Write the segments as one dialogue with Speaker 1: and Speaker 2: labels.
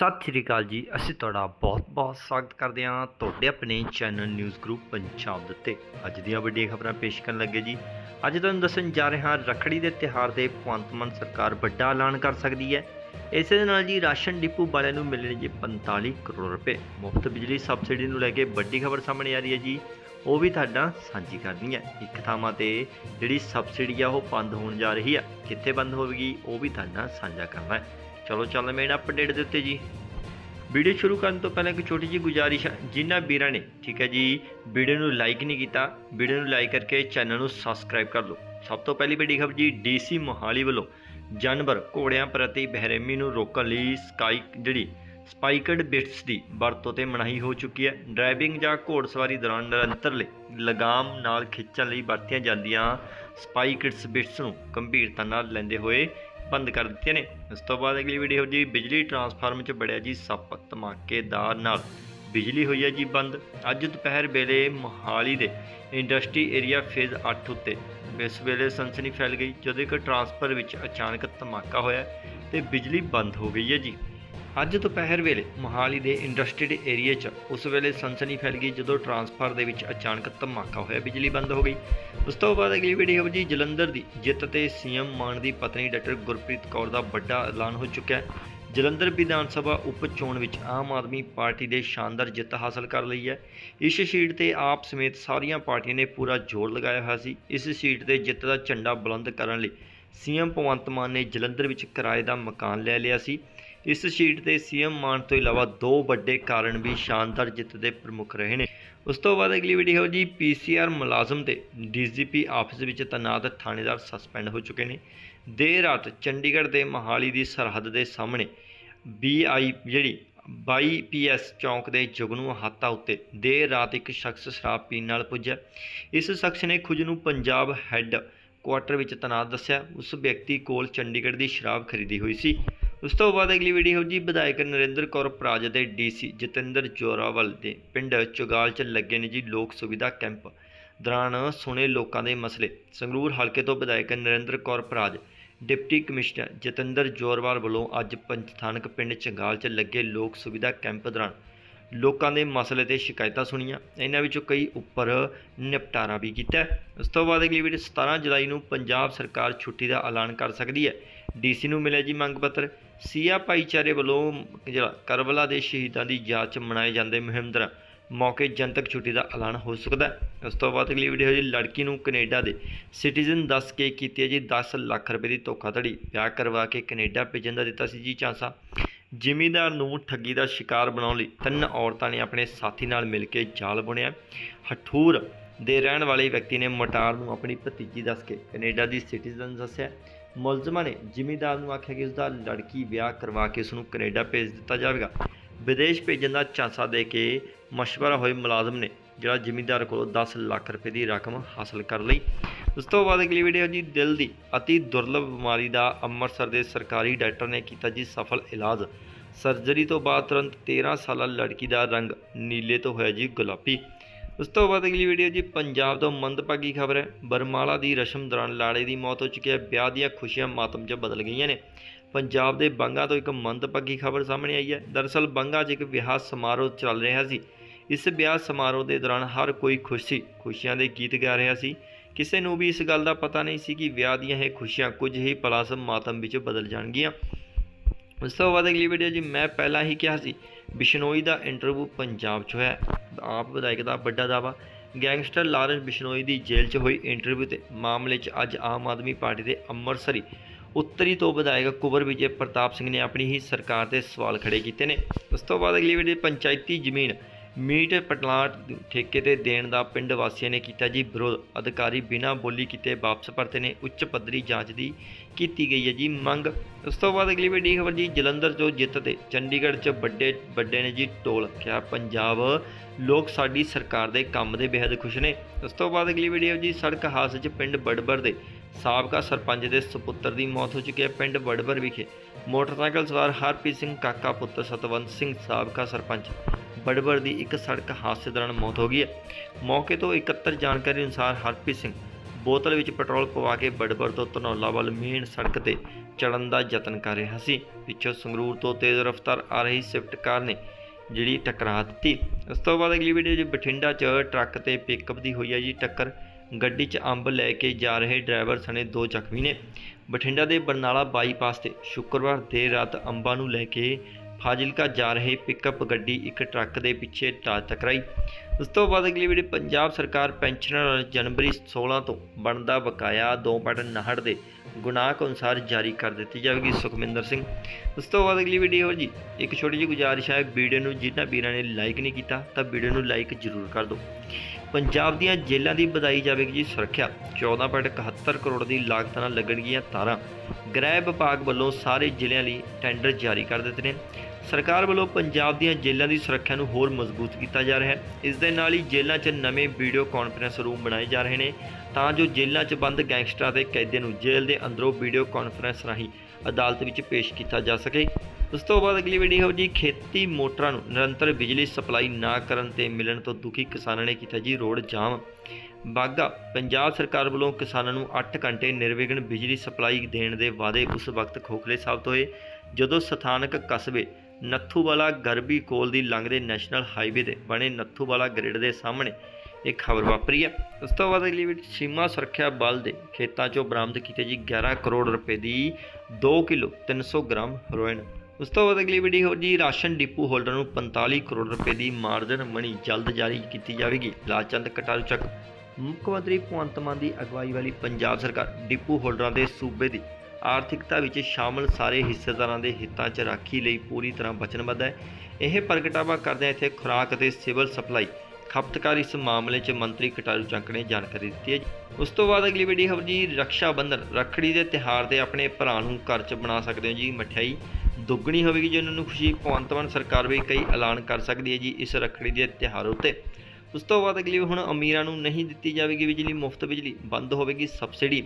Speaker 1: ਸਤਿ ਸ਼੍ਰੀ ਅਕਾਲ ਜੀ। ਅਸੀਂ ਤੁਹਾਡਾ ਬਹੁਤ-ਬਹੁਤ ਸਵਾਗਤ ਕਰਦੇ ਹਾਂ ਤੁਹਾਡੇ ਆਪਣੇ ਚੈਨਲ ਨਿਊਜ਼ ਗਰੁੱਪ ਪੰਜਾਬ ਦੇ ਉੱਤੇ। ਅੱਜ ਦੀਆਂ ਵੱਡੀਆਂ ਖਬਰਾਂ ਪੇਸ਼ ਕਰਨ ਲੱਗੇ ਜੀ। ਅੱਜ ਤੁਹਾਨੂੰ ਦੱਸਣ ਜਾ ਰਹੇ ਹਾਂ, ਰੱਖੜੀ ਦੇ ਤਿਉਹਾਰ ਦੇ ਭਗਵੰਤ ਮਾਨ ਸਰਕਾਰ ਵੱਡਾ ਐਲਾਨ ਕਰ ਸਕਦੀ ਹੈ। ਇਸੇ ਦੇ ਨਾਲ ਜੀ ਰਾਸ਼ਨ ਡਿਪੂ ਵਾਲਿਆਂ ਨੂੰ ਮਿਲਣੇ ਜੀ 45 ਕਰੋੜ ਰੁਪਏ। ਮੁਫਤ ਬਿਜਲੀ ਸਬਸਿਡੀ ਨੂੰ ਲੈ ਕੇ ਵੱਡੀ ਖਬਰ ਸਾਹਮਣੇ ਆ ਰਹੀ ਹੈ ਜੀ। ਉਹ ਵੀ ਤੁਹਾਡਾ ਸਾਂਝੀ ਕਰਨੀ ਹੈ। ਇੱਕ ਥਾਵਾਂ ਤੇ ਜਿਹੜੀ ਸਬਸਿਡੀ ਆ ਉਹ ਬੰਦ ਹੋਣ ਜਾ ਰਹੀ ਹੈ। ਕਿੱਥੇ ਬੰਦ ਹੋਵੇਗੀ, ਉਹ ਵੀ ਤੁਹਾਡਾ ਸਾਂਝਾ ਕਰਨਾ ਹੈ। ਚਲੋ ਚੱਲ ਮੇਨ ਅਪਡੇਟ ਦੇ ਉੱਤੇ ਜੀ। ਵੀਡੀਓ ਸ਼ੁਰੂ ਕਰਨ ਤੋਂ ਪਹਿਲਾਂ ਇੱਕ ਛੋਟੀ ਜਿਹੀ ਗੁਜ਼ਾਰਿਸ਼ ਹੈ ਜਿਨ੍ਹਾਂ ਵੀਰਾਂ ਨੇ, ਠੀਕ ਹੈ ਜੀ, ਵੀਡੀਓ ਨੂੰ ਲਾਈਕ ਨਹੀਂ ਕੀਤਾ, ਵੀਡੀਓ ਨੂੰ ਲਾਈਕ ਕਰਕੇ ਚੈਨਲ ਨੂੰ ਸਬਸਕ੍ਰਾਈਬ ਕਰ ਲਓ। ਸਭ ਤੋਂ ਪਹਿਲੀ ਵੱਡੀ ਖਬਰ ਜੀ ਡੀਸੀ ਮੋਹਾਲੀ ਵੱਲੋਂ ਜਾਨਵਰ ਘੋੜਿਆਂ ਪ੍ਰਤੀ ਬਹਿਰੇਮੀ ਨੂੰ ਰੋਕਣ ਲਈ ਸਕਾਈ ਜਿਹੜੀ ਸਪਾਈਕਡ ਬਿਟਸ ਦੀ ਵਰਤੋਂ ਤੇ ਮਨਾਹੀ ਹੋ ਚੁੱਕੀ ਹੈ। ਡਰਾਈਵਿੰਗ ਜਾਂ ਘੋੜਸਵਾਰੀ ਦੌਰਾਨ ਨਿਰੰਤਰ ਲਗਾਮ ਨਾਲ ਖਿੱਚਣ ਲਈ ਵਰਤੀਆਂ ਜਾਂਦੀਆਂ ਸਪਾਈਕਡਸ ਬਿਟਸ ਨੂੰ ਗੰਭੀਰਤਾ ਨਾਲ ਲੈਂਦੇ ਹੋਏ ਬੰਦ ਕਰ ਦਿੱਤੀਆਂ ਨੇ। ਇਸ ਤੋਂ ਬਾਅਦ ਅਗਲੀ ਵੀਡੀਓ ਜੀ, ਬਿਜਲੀ ਟਰਾਂਸਫਾਰਮਰ 'ਚ ਬੜਿਆ ਜੀ ਸੱਪ ਧਮਾਕੇਦਾਰ ਨਾਲ। ਬਿਜਲੀ ਹੋਈ ਹੈ ਜੀ ਬੰਦ। ਅੱਜ ਦੁਪਹਿਰ ਵੇਲੇ ਮੋਹਾਲੀ ਦੇ ਇੰਡਸਟਰੀ ਏਰੀਆ ਫੇਜ਼ 8 ਉੱਤੇ। ਇਸ ਵੇਲੇ ਸਨਸਨੀ ਫੈਲ ਗਈ। ਜਦੋਂ ਇੱਕ ਟਰਾਂਸਫਰ ਵਿੱਚ ਅਚਾਨਕ ਧਮਾਕਾ ਹੋਇਆ ਤੇ ਬਿਜਲੀ ਬੰਦ ਹੋ ਗਈ ਹੈ ਜੀ। ਅੱਜ ਦੁਪਹਿਰ ਵੇਲੇ ਮੋਹਾਲੀ ਦੇ ਇੰਡਸਟਰੀਡ ਏਰੀਆ 'ਚ ਉਸ ਵੇਲੇ ਸਨਸਨੀ ਫੈਲ ਗਈ ਜਦੋਂ ਟਰਾਂਸਫਾਰ ਦੇ ਵਿੱਚ ਅਚਾਨਕ ਧਮਾਕਾ ਹੋਇਆ, ਬਿਜਲੀ ਬੰਦ ਹੋ ਗਈ। ਉਸ ਤੋਂ ਬਾਅਦ ਅਗਲੀ ਵੀਡੀਓ ਜੀ ਜਲੰਧਰ ਦੀ ਜਿੱਤ ਤੇ ਸੀਐਮ ਮਾਨ ਦੀ ਪਤਨੀ ਡਾਕਟਰ ਗੁਰਪ੍ਰੀਤ ਕੌਰ ਦਾ ਵੱਡਾ ਐਲਾਨ ਹੋ ਚੁੱਕਿਆ ਹੈ। ਜਲੰਧਰ ਵਿਧਾਨ ਸਭਾ ਉਪ ਚੋਣ ਵਿੱਚ ਆਮ ਆਦਮੀ ਪਾਰਟੀ ਦੇ ਸ਼ਾਨਦਾਰ ਜਿੱਤ ਹਾਸਲ ਕਰ ਲਈ ਹੈ। ਇਸ ਸੀਟ ਤੇ ਆਪ ਸਮੇਤ ਸਾਰੀਆਂ ਪਾਰਟੀਆਂ ਨੇ ਪੂਰਾ ਜ਼ੋਰ ਲਗਾਇਆ ਹੋਇਆ ਸੀ। ਇਸ ਸੀਟ ਤੇ ਜਿੱਤ ਦਾ ਝੰਡਾ ਬੁਲੰਦ ਕਰਨ ਲਈ ਸੀਐਮ ਭਗਵੰਤ ਮਾਨ ਨੇ ਜਲੰਧਰ ਵਿੱਚ ਕਿਰਾਏ ਦਾ ਮਕਾਨ ਲੈ ਲਿਆ ਸੀ। ਇਸ ਸੀਟ ਤੇ ਸੀਐਮ ਮਾਨ ਤੋਂ ਇਲਾਵਾ ਦੋ ਵੱਡੇ ਕਾਰਨ ਵੀ ਸ਼ਾਨਦਾਰ ਜਿੱਤ ਦੇ ਪ੍ਰਮੁੱਖ ਰਹੇ ਨੇ। ਉਸ ਤੋਂ ਬਾਅਦ ਅਗਲੀ ਵੀਡੀਓ ਜੀ ਪੀਸੀਆਰ ਮੁਲਾਜ਼ਮ ਤੇ ਡੀਜੀਪੀ ਆਫਿਸ ਵਿੱਚ ਤੈਨਾਤ ਥਾਣੇਦਾਰ ਸਸਪੈਂਡ ਹੋ ਚੁੱਕੇ ਨੇ। ਦੇਰ ਰਾਤ ਚੰਡੀਗੜ੍ਹ ਦੇ ਮੋਹਾਲੀ ਦੀ ਸਰਹੱਦ ਦੇ ਸਾਹਮਣੇ ਬੀਆਈ ਜਿਹੜੀ 22 ਪੀਐਸ ਚੌਂਕ ਦੇ ਜੁਗਨੂ ਹਾਤਾ ਉੱਤੇ ਦੇਰ ਰਾਤ ਇੱਕ ਸ਼ਖਸ ਸ਼ਰਾਬ ਪੀਣ ਨਾਲ ਪੁੱਜਾ ਇਸ ਸ਼ਖਸ ਨੇ ਖੁਦ ਨੂੰ ਪੰਜਾਬ ਹੈੱਡ ਕੁਆਟਰ ਵਿੱਚ ਤੈਨਾਤ ਦੱਸਿਆ। ਉਸ ਵਿਅਕਤੀ ਕੋਲ ਚੰਡੀਗੜ੍ਹ ਦੀ ਸ਼ਰਾਬ ਖਰੀਦੀ ਹੋਈ ਸੀ। ਉਸ ਤੋਂ ਬਾਅਦ ਅਗਲੀ ਵੀਡੀਓ ਜੀ ਵਿਧਾਇਕ ਨਰਿੰਦਰ ਕੌਰ ਪ੍ਰਾਜ ਦੇ ਡੀਸੀ ਜਤਿੰਦਰ ਜੋਰਾਵਲ ਦੇ ਪਿੰਡ ਚੁਗਾਲ 'ਚ ਲੱਗੇ ਨੇ ਜੀ ਲੋਕ ਸੁਵਿਧਾ ਕੈਂਪ ਦੌਰਾਨ ਸੁਣੇ ਲੋਕਾਂ ਦੇ ਮਸਲੇ। ਸੰਗਰੂਰ ਹਲਕੇ ਤੋਂ ਵਿਧਾਇਕ ਨਰਿੰਦਰ ਕੌਰ ਪ੍ਰਾਜ, ਡਿਪਟੀ ਕਮਿਸ਼ਨਰ ਜਤਿੰਦਰ ਜੋਰਵਾਲ ਵੱਲੋਂ ਅੱਜ ਪੰਥਾਨਕ ਪਿੰਡ ਚੰਗਾਲ 'ਚ ਲੱਗੇ ਲੋਕ ਸੁਵਿਧਾ ਕੈਂਪ ਦੌਰਾਨ ਲੋਕਾਂ ਦੇ ਮਸਲੇ ਤੇ ਸ਼ਿਕਾਇਤਾਂ ਸੁਣੀਆਂ। ਇਹਨਾਂ ਵਿੱਚੋਂ ਕਈ ਉੱਪਰ ਨਿਪਟਾਰਾ ਵੀ ਕੀਤਾ। ਉਸ ਤੋਂ ਬਾਅਦ ਅਗਲੀ ਵੀਡੀਓ 17 ਜੁਲਾਈ ਨੂੰ ਪੰਜਾਬ ਸਰਕਾਰ ਛੁੱਟੀ ਦਾ ਐਲਾਨ ਕਰ ਸਕਦੀ ਹੈ। ਡੀਸੀ ਨੂੰ ਮਿਲਿਆ ਜੀ ਮੰਗ ਪੱਤਰ। ਸੀਆ ਭਾਈਚਾਰੇ ਵੱਲੋਂ ਜਿਹੜਾ ਕਰਬਲਾ ਦੇ ਸ਼ਹੀਦਾਂ ਦੀ ਯਾਦ 'ਚ ਮਨਾਏ ਜਾਂਦੇ ਮੁਹਿੰਮ ਦੌਰਾਨ ਮੌਕੇ ਜਨਤਕ ਛੁੱਟੀ ਦਾ ਐਲਾਨ ਹੋ ਸਕਦਾ ਹੈ। ਉਸ ਤੋਂ ਬਾਅਦ ਅਗਲੀ ਵੀਡੀਓ ਜੀ ਲੜਕੀ ਨੂੰ ਕੈਨੇਡਾ ਦੇ ਸਿਟੀਜ਼ਨ ਦੱਸ ਕੇ ਕੀਤੀ ਹੈ ਜੀ 10 ਲੱਖ ਰੁਪਏ ਦੀ ਧੋਖਾਧੜੀ। ਵਿਆਹ ਕਰਵਾ ਕੇ ਕੈਨੇਡਾ ਭੇਜਣ ਦਾ ਦਿੱਤਾ ਸੀ ਜੀ ਚਾਂਸਾ ਜ਼ਿਮੀਦਾਰ ਨੂੰ ਠੱਗੀ ਦਾ ਸ਼ਿਕਾਰ ਬਣਾਉਣ ਲਈ ਤਿੰਨ ਔਰਤਾਂ ਨੇ ਆਪਣੇ ਸਾਥੀ ਨਾਲ ਮਿਲ ਕੇ ਜਾਲ ਬੁਣਿਆ। ਹਠੂਰ ਦੇ ਰਹਿਣ ਵਾਲੇ ਵਿਅਕਤੀ ਨੇ ਮਟਾਰ ਨੂੰ ਆਪਣੀ ਭਤੀਜੀ ਦੱਸ ਕੇ ਕੈਨੇਡਾ ਦੀ ਸਿਟੀਜ਼ਨ ਦੱਸਿਆ। ਮੁਲਜ਼ਮਾਂ ਨੇ ਜ਼ਿਮੀਂਦਾਰ ਨੂੰ ਆਖਿਆ ਕਿ ਉਸ ਦਾ ਲੜਕੀ ਵਿਆਹ ਕਰਵਾ ਕੇ ਉਸ ਨੂੰ ਕੈਨੇਡਾ ਭੇਜ ਦਿੱਤਾ ਜਾਵੇਗਾ। ਵਿਦੇਸ਼ ਭੇਜਣ ਦਾ ਝਾਂਸਾ ਦੇ ਕੇ ਮਸ਼ਵਰਾ ਹੋਏ ਮੁਲਾਜ਼ਮ ਨੇ, ਜਿਹੜਾ ਜ਼ਿਮੀਂਦਾਰ ਕੋਲੋਂ 10 ਲੱਖ ਰੁਪਏ ਦੀ ਰਕਮ ਹਾਸਲ ਕਰ ਲਈ। ਉਸ ਤੋਂ ਬਾਅਦ ਅਗਲੀ ਵੀਡੀਓ ਜੀ, ਦਿਲ ਦੀ ਅਤੀ ਦੁਰਲਭ ਬਿਮਾਰੀ ਦਾ ਅੰਮ੍ਰਿਤਸਰ ਦੇ ਸਰਕਾਰੀ ਡਾਕਟਰ ਨੇ ਕੀਤਾ ਜੀ ਸਫਲ ਇਲਾਜ। ਸਰਜਰੀ ਤੋਂ ਬਾਅਦ ਤੁਰੰਤ 13 ਸਾਲਾ ਲੜਕੀ ਦਾ ਰੰਗ ਨੀਲੇ ਤੋਂ ਹੋਇਆ ਜੀ ਗੁਲਾਬੀ। ਉਸ ਤੋਂ ਬਾਅਦ ਅਗਲੀ ਵੀਡੀਓ ਜੀ, ਪੰਜਾਬ ਤੋਂ ਮੰਦਭਾਗੀ ਖਬਰ ਹੈ। ਬਰਮਾਲਾ ਦੀ ਰਸਮ ਦੌਰਾਨ ਲਾੜੇ ਦੀ ਮੌਤ ਹੋ ਚੁੱਕੀ ਹੈ। ਵਿਆਹ ਦੀਆਂ ਖੁਸ਼ੀਆਂ ਮਾਤਮ 'ਚ ਬਦਲ ਗਈਆਂ ਨੇ। ਪੰਜਾਬ ਦੇ ਬੰਗਾ ਤੋਂ ਇੱਕ ਮੰਦਭਾਗੀ ਖਬਰ ਸਾਹਮਣੇ ਆਈ ਹੈ। ਦਰਅਸਲ ਬੰਗਾ 'ਚ ਇੱਕ ਵਿਆਹ ਸਮਾਰੋਹ ਚੱਲ ਰਿਹਾ ਸੀ। ਇਸ ਵਿਆਹ ਸਮਾਰੋਹ ਦੇ ਦੌਰਾਨ ਹਰ ਕੋਈ ਖੁਸ਼ ਸੀ। ਖੁਸ਼ੀਆਂ ਦੇ ਗੀਤ ਗਾ ਰਿਹਾ ਸੀ। ਕਿਸੇ ਨੂੰ ਵੀ ਇਸ ਗੱਲ ਦਾ ਪਤਾ ਨਹੀਂ ਸੀ ਕਿ ਵਿਆਹ ਦੀਆਂ ਇਹ ਖੁਸ਼ੀਆਂ ਕੁਝ ਹੀ ਪਲਾਂ ਮਾਤਮ ਵਿੱਚ ਬਦਲ ਜਾਣਗੀਆਂ। ਉਸ ਤੋਂ ਬਾਅਦ ਅਗਲੀ ਵੀਡੀਓ ਜੀ, ਮੈਂ ਪਹਿਲਾਂ ਹੀ ਕਿਹਾ ਸੀ ਬਿਸ਼ਨੋਈ ਦਾ ਇੰਟਰਵਿਊ ਪੰਜਾਬ 'ਚ ਹੋਇਆ। ਆਪ ਵਿਧਾਇਕ ਦਾ ਵੱਡਾ ਦਾਵਾ ਗੈਂਗਸਟਰ ਲਾਰੈਂਸ ਬਿਸ਼ਨੋਈ ਦੀ ਜੇਲ੍ਹ 'ਚ ਹੋਈ ਇੰਟਰਵਿਊ ਤੇ ਮਾਮਲੇ 'ਚ ਅੱਜ ਆਮ ਆਦਮੀ ਪਾਰਟੀ ਦੇ ਅੰਮ੍ਰਿਤਸਰੀ ਉੱਤਰੀ ਤੋਂ ਵਿਧਾਇਕ ਕੁਬਰ ਵਿਜੇ ਪ੍ਰਤਾਪ ਸਿੰਘ ਨੇ ਆਪਣੀ ਹੀ ਸਰਕਾਰ ਤੇ ਸਵਾਲ ਖੜੇ ਕੀਤੇ ਨੇ। ਉਸ ਤੋਂ ਬਾਅਦ ਅਗਲੀ ਵੀਡੀਓ ਪੰਚਾਇਤੀ ਜ਼ਮੀਨ ਮੀਟ ਪਟਲਾਟ ਠੇਕੇ ਤੇ ਦੇਣ ਦਾ ਪਿੰਡ ਵਾਸੀਆਂ ਨੇ ਕੀਤਾ ਜੀ ਵਿਰੋਧ। ਅਧਿਕਾਰੀ ਬਿਨਾਂ ਬੋਲੀ ਕੀਤੇ ਵਾਪਸ ਪਰਤੇ ਨੇ। ਉੱਚ ਪੱਧਰੀ ਜਾਂਚ ਦੀ ਕੀਤੀ ਗਈ ਹੈ ਜੀ ਮੰਗ। ਉਸ ਤੋਂ ਬਾਅਦ ਅਗਲੀ ਵੱਡੀ ਖਬਰ ਜੀ, ਜਲੰਧਰ ਤੋਂ ਜਿੱਤ ਤੇ ਚੰਡੀਗੜ੍ਹ 'ਚ ਵੱਡੇ ਵੱਡੇ ਨੇ ਜੀ ਟੋਲ ਕਿਹਾ ਪੰਜਾਬ ਲੋਕ ਸਾਡੀ ਸਰਕਾਰ ਦੇ ਕੰਮ ਦੇ ਬੇहद ਖੁਸ਼ ਨੇ। ਉਸ ਤੋਂ ਬਾਅਦ ਅਗਲੀ ਵੀਡੀਓ ਜੀ, ਸੜਕ ਹਾਦਸੇ 'ਚ ਪਿੰਡ ਬੜਬਰ ਦੇ ਸਾਬਕਾ ਸਰਪੰਚ ਦੇ ਸੁਪੁੱਤਰ ਦੀ ਮੌਤ ਹੋ ਚੁੱਕੀ ਹੈ ਪਿੰਡ ਬੜਬਰ ਵਿਖੇ। ਮੋਟਰਸਾਈਕਲ ਸਵਾਰ ਹਰਪ੍ਰੀਤ ਸਿੰਘ ਕਾਕਾ ਪੁੱਤਰ ਸਤਵੰਤ ਸਿੰਘ, ਸਾਬਕਾ ਸਰਪੰਚ। ਬੜਬੜ ਦੀ ਇੱਕ ਸੜਕ ਹਾਦਸੇ ਦੌਰਾਨ ਮੌਤ ਹੋ ਗਈ ਹੈ। ਮੌਕੇ ਤੋਂ ਇਕੱਤਰ ਜਾਣਕਾਰੀ ਅਨੁਸਾਰ ਹਰਪ੍ਰੀਤ ਸਿੰਘ ਬੋਤਲ ਵਿੱਚ ਪੈਟਰੋਲ ਪਵਾ ਕੇ ਬੜਬੜ ਤੋਂ ਧਨੌਲਾ ਵੱਲ ਮੇਨ ਸੜਕ ਤੇ ਚੜਨ ਦਾ ਯਤਨ ਕਰ ਰਿਹਾ ਸੀ। ਪਿੱਛੋਂ ਸੰਗਰੂਰ ਤੋਂ ਤੇਜ਼ ਰਫ਼ਤਾਰ ਆ ਰਹੀ ਸਵਿਫਟ ਕਾਰ ਨੇ ਜਿਹੜੀ ਟਕਰਾ ਦਿੱਤੀ। ਉਸ ਤੋਂ ਬਾਅਦ ਅਗਲੀ ਵੀਡੀਓ 'ਚ ਬਠਿੰਡਾ 'ਚ ਟਰੱਕ ਤੇ ਪਿਕਅਪ ਦੀ ਹੋਈ ਹੈ ਜੀ ਟੱਕਰ। ਗੱਡੀ 'ਚ ਅੰਬ ਲੈ ਕੇ ਜਾ ਰਹੇ ਡਰਾਈਵਰ ਸਣੇ ਦੋ ਜ਼ਖਮੀ ਨੇ। ਬਠਿੰਡਾ ਦੇ ਬਰਨਾਲਾ ਬਾਈਪਾਸ ਤੇ ਸ਼ੁੱਕਰਵਾਰ ਦੇਰ ਰਾਤ ਅੰਬਾਂ ਨੂੰ ਲੈ ਕੇ ਫਾਜ਼ਿਲਕਾ ਜਾ ਰਹੇ ਪਿਕਅਪ ਗੱਡੀ ਇੱਕ ਟਰੱਕ ਦੇ ਪਿੱਛੇ ਟਾ ਟਕਰਾਈ। ਉਸ ਤੋਂ ਬਾਅਦ ਅਗਲੀ ਵੀਡੀਓ ਪੰਜਾਬ ਸਰਕਾਰ ਪੈਨਸ਼ਨਰ ਨੂੰ ਜਨਵਰੀ 16 ਤੋਂ ਬਣਦਾ ਬਕਾਇਆ 2.59 ਦੇ ਗੁਨਾਹ ਅਨੁਸਾਰ ਜਾਰੀ ਕਰ ਦਿੱਤੀ ਜਾਵੇਗੀ। ਸੁਖਮਿੰਦਰ ਸਿੰਘ, ਉਸ ਤੋਂ ਬਾਅਦ ਅਗਲੀ ਵੀਡੀਓ ਜੀ। ਇੱਕ ਛੋਟੀ ਜਿਹੀ ਗੁਜ਼ਾਰਿਸ਼ ਹੈ, ਵੀਡੀਓ ਨੂੰ ਜਿਨ੍ਹਾਂ ਵੀਰਾਂ ਨੇ ਲਾਈਕ ਨਹੀਂ ਕੀਤਾ, ਤਾਂ ਵੀਡੀਓ ਨੂੰ ਲਾਈਕ ਜ਼ਰੂਰ ਕਰ ਦਿਓ। ਪੰਜਾਬ ਦੀਆਂ ਜੇਲ੍ਹਾਂ ਦੀ ਵਧਾਈ ਜਾਵੇਗੀ ਜੀ ਸੁਰੱਖਿਆ। 14.71 ਕਰੋੜ ਦੀ ਲਾਗਤ ਨਾਲ ਲੱਗਣਗੀਆਂ ਤਾਰਾਂ। ਗ੍ਰਹਿ ਵਿਭਾਗ ਵੱਲੋਂ ਸਾਰੇ ਜ਼ਿਲ੍ਹਿਆਂ ਲਈ ਟੈਂਡਰ ਜਾਰੀ ਕਰ ਦਿੱਤੇ ਨੇ। ਸਰਕਾਰ ਵੱਲੋਂ ਪੰਜਾਬ ਦੀਆਂ ਜੇਲ੍ਹਾਂ ਦੀ ਸੁਰੱਖਿਆ ਨੂੰ ਹੋਰ ਮਜ਼ਬੂਤ ਕੀਤਾ ਜਾ ਰਿਹਾ ਹੈ। ਇਸ ਦੇ ਨਾਲ ਹੀ ਜੇਲ੍ਹਾਂ 'ਚ ਨਵੇਂ ਵੀਡੀਓ ਕਾਨਫਰੰਸ ਰੂਮ ਬਣਾਏ ਜਾ ਰਹੇ ਨੇ। ਤਾਂ ਜੋ ਜੇਲ੍ਹਾਂ 'ਚ ਬੰਦ ਗੈਂਗਸਟਰਾਂ ਤੇ ਕੈਦੀਆਂ ਨੂੰ ਜੇਲ੍ਹ ਦੇ ਅੰਦਰੋਂ ਵੀਡੀਓ ਕਾਨਫਰੰਸ ਰਾਹੀਂ ਅਦਾਲਤ ਵਿੱਚ ਪੇਸ਼ ਕੀਤਾ ਜਾ ਸਕੇ। ਉਸ ਤੋਂ ਬਾਅਦ ਅਗਲੀ ਵੀਡੀਓ ਜੀ, ਖੇਤੀ ਮੋਟਰਾਂ ਨੂੰ ਨਿਰੰਤਰ ਬਿਜਲੀ ਸਪਲਾਈ ਨਾ ਕਰਨ ਤੇ ਮਿਲਣ ਤੋਂ ਦੁਖੀ ਕਿਸਾਨਾਂ ਨੇ ਕੀਤਾ ਜੀ ਰੋਡ ਜਾਮ। ਬਾਗਾ ਪੰਜਾਬ ਸਰਕਾਰ ਵੱਲੋਂ ਕਿਸਾਨਾਂ ਨੂੰ 8 ਘੰਟੇ ਨਿਰਵਿਘਨ ਬਿਜਲੀ ਸਪਲਾਈ ਦੇਣ ਦੇ ਵਾਅਦੇ ਉਸ ਵਕਤ ਖੋਖਲੇ ਸਾਬਤ ਹੋਏ। ਜਦੋਂ ਸਥਾਨਕ ਕਸਬੇ ਨੱਥੂਵਾਲਾ ਗਰਬੀ ਕੋਲ ਦੀ ਲੰਘਦੇ ਨੈਸ਼ਨਲ ਹਾਈਵੇ ਤੇ ਬਣੇ ਨੱਥੂਵਾਲਾ ਗ੍ਰਿਡ ਦੇ ਸਾਹਮਣੇ ਇਹ ਖਬਰ ਵਾਪਰੀ ਹੈ। ਉਸ ਤੋਂ ਬਾਅਦ ਅਗਲੀ ਵੀਡੀਓ ਸੀਮਾ ਸੁਰੱਖਿਆ ਬਲ ਦੇ ਖੇਤਾਂ 'ਚੋਂ ਬਰਾਮਦ ਕੀਤੇ ਜੀ 11 ਕਰੋੜ ਰੁਪਏ ਦੀ 2 ਕਿਲੋ 300 ਗ੍ਰਾਮ ਹੈਰੋਇਨ। ਉਸ ਤੋਂ ਬਾਅਦ ਅਗਲੀ ਵੀਡੀਓ ਜੀ ਰਾਸ਼ਨ ਡਿਪੂ ਹੋਲਡਰ ਨੂੰ 45 ਕਰੋੜ ਰੁਪਏ ਦੀ ਮਾਰਜਨ ਮਣੀ ਜਲਦ ਜਾਰੀ ਕੀਤੀ ਜਾਵੇਗੀ। ਲਾਲਚੰਦ ਕਟਾਰੂ ਚੱਕ। ਮੁੱਖ ਮੰਤਰੀ ਭਗਵੰਤ ਮਾਨ ਦੀ ਅਗਵਾਈ ਵਾਲੀ ਪੰਜਾਬ ਸਰਕਾਰ ਡਿਪੂ ਹੋਲਡਰਾਂ ਦੇ ਸੂਬੇ ਦੀ ਆਰਥਿਕਤਾ ਵਿੱਚ ਸ਼ਾਮਲ ਸਾਰੇ ਹਿੱਸੇਦਾਰਾਂ ਦੇ ਹਿੱਤਾਂ 'ਚ ਰਾਖੀ ਲਈ ਪੂਰੀ ਤਰ੍ਹਾਂ ਵਚਨਬੱਧ ਹੈ। ਇਹ ਪ੍ਰਗਟਾਵਾ ਕਰਦਿਆਂ ਇੱਥੇ ਖੁਰਾਕ ਅਤੇ ਸਿਵਲ ਸਪਲਾਈ ਖਪਤਕਾਰ ਇਸ ਮਾਮਲੇ 'ਚ ਮੰਤਰੀ ਕਟਾਰੂ ਚੰਕ ਨੇ ਜਾਣਕਾਰੀ ਦਿੱਤੀ ਹੈ ਜੀ। ਉਸ ਤੋਂ ਬਾਅਦ ਅਗਲੀ ਵੀਡੀਓ ਖਬਰ ਜੀ ਰਕਸ਼ਾ ਬੰਧਨ ਰੱਖੜੀ ਦੇ ਤਿਹਾਰ ਤੇ ਆਪਣੇ ਭਰਾ ਨੂੰ ਘਰ 'ਚ ਬਣਾ ਸਕਦੇ ਹੋ ਜੀ, ਮਠਿਆਈ ਦੁੱਗਣੀ ਹੋਵੇਗੀ ਜੀ, ਉਹਨਾਂ ਨੂੰ ਖੁਸ਼ੀ। ਭਗਵੰਤ ਮਾਨ ਸਰਕਾਰ ਵੀ ਕਈ ਐਲਾਨ ਕਰ ਸਕਦੀ ਹੈ ਜੀ ਇਸ ਰੱਖੜੀ ਦੇ ਤਿਹਾਰ ਉੱਤੇ। ਉਸ ਤੋਂ ਬਾਅਦ ਅਗਲੀ ਹੁਣ ਅਮੀਰਾਂ ਨੂੰ ਨਹੀਂ ਦਿੱਤੀ ਜਾਵੇਗੀ ਬਿਜਲੀ, ਮੁਫਤ ਬਿਜਲੀ, ਬੰਦ ਹੋਵੇਗੀ ਸਬਸਿਡੀ।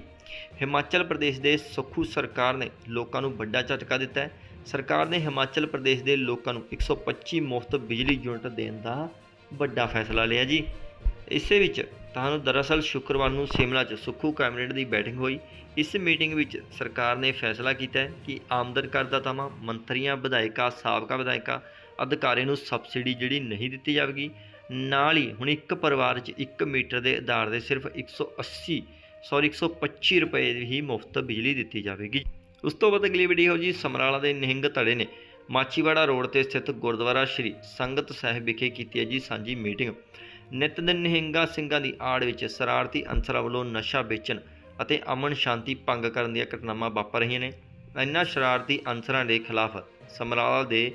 Speaker 1: ਹਿਮਾਚਲ ਪ੍ਰਦੇਸ਼ ਦੇ ਸੁਖੂ ਸਰਕਾਰ ਨੇ ਲੋਕਾਂ ਨੂੰ ਵੱਡਾ ਝਟਕਾ ਦਿੱਤਾ ਹੈ। ਸਰਕਾਰ ਨੇ ਹਿਮਾਚਲ ਪ੍ਰਦੇਸ਼ ਦੇ ਲੋਕਾਂ ਨੂੰ 125 ਮੁਫਤ ਬਿਜਲੀ ਯੂਨਿਟ ਦੇਣ ਦਾ ਵੱਡਾ ਫੈਸਲਾ ਲਿਆ ਜੀ। ਇਸੇ ਵਿੱਚ ਤੁਹਾਨੂੰ ਦਰਅਸਲ ਸ਼ੁੱਕਰਵਾਰ ਨੂੰ ਸਿਮਲਾ 'ਚ ਸੁੱਖੂ ਕੈਬਨਿਟ ਦੀ ਬੈਠਕ ਹੋਈ। ਇਸ ਮੀਟਿੰਗ ਵਿੱਚ ਸਰਕਾਰ ਨੇ ਫੈਸਲਾ ਕੀਤਾ ਕਿ ਆਮਦਨ ਕਰਦਾਤਾਵਾਂ ਮੰਤਰੀਆਂ, ਵਿਧਾਇਕਾਂ, ਸਾਬਕਾ ਵਿਧਾਇਕਾਂ, ਅਧਿਕਾਰੀਆਂ ਨੂੰ ਸਬਸਿਡੀ ਜਿਹੜੀ ਨਹੀਂ ਦਿੱਤੀ ਜਾਵੇਗੀ। ਨਾਲ ਹੀ ਹੁਣ ਇੱਕ ਪਰਿਵਾਰ 'ਚ 1 ਮੀਟਰ ਦੇ ਆਧਾਰ ਦੇ ਸਿਰਫ 180 ਸੌਰੀ 125 ਰੁਪਏ ਦੀ ਹੀ ਮੁਫਤ ਬਿਜਲੀ ਦਿੱਤੀ ਜਾਵੇਗੀ। ਉਸ ਤੋਂ ਬਾਅਦ ਅਗਲੀ ਵੀਡੀਓ ਜੀ ਸਮਰਾਲਾ ਦੇ ਨਿਹੰਗ ਧੜੇ ਨੇ ਮਾਚੀਵਾੜਾ ਰੋਡ ਤੇ ਸਥਿਤ ਗੁਰਦੁਆਰਾ ਸ਼੍ਰੀ ਸੰਗਤ ਸਾਹਿਬ ਵਿਖੇ ਕੀਤੀ ਹੈ ਜੀ ਸਾਂਝੀ ਮੀਟਿੰਗ। ਨਿਤ ਦਿਨ ਨਿਹੰਗਾ ਸਿੰਘਾਂ ਦੀ ਆੜ ਵਿੱਚ ਸ਼ਰਾਰਤੀ ਅਨਸਰਾਂ ਵੱਲੋਂ ਨਸ਼ਾ ਵੇਚਣ ਅਤੇ ਅਮਨ ਸ਼ਾਂਤੀ ਭੰਗ ਕਰਨ ਦੀਆਂ ਘਟਨਾਵਾਂ ਵਾਪਰ ਰਹੀਆਂ ਨੇ। ਇਨ੍ਹਾਂ ਸ਼ਰਾਰਤੀ ਅਨਸਰਾਂ ਦੇ ਖਿਲਾਫ ਸਮਰਾਲਾ ਦੇ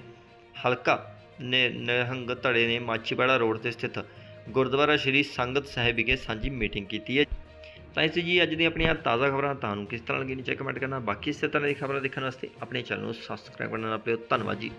Speaker 1: ਹਲਕਾ ਨਿਹੰਗ ਧੜੇ ਨੇ ਮਾਛੀਵਾੜਾ ਰੋਡ ਤੇ ਸਥਿਤ ਗੁਰਦੁਆਰਾ ਸ਼੍ਰੀ ਸੰਗਤ ਸਾਹਿਬ ਵਿਖੇ ਸਾਂਝੀ ਮੀਟਿੰਗ ਕੀਤੀ ਹੈ। ਤਾਂ ਇਸ ਜੀ ਅੱਜ ਦੀ ਆਪਣੀਆਂ ਤਾਜ਼ਾ ਖਬਰਾਂ ਤੁਹਾਨੂੰ ਕਿਸ ਤਰ੍ਹਾਂ ਲੱਗੀਆਂ ਨੀਚੇ ਕਮੈਂਟ ਕਰਨਾ। ਬਾਕੀ ਇਸੇ ਤਰ੍ਹਾਂ ਦੀ ਖਬਰਾਂ ਦੇਖਣ ਵਾਸਤੇ ਆਪਣੇ ਚੈਨਲ ਨੂੰ ਸਬਸਕ੍ਰਾਈਬ ਕਰਨਾ ਨਾ ਭੁੱਲਿਓ। ਧੰਨਵਾਦ ਜੀ।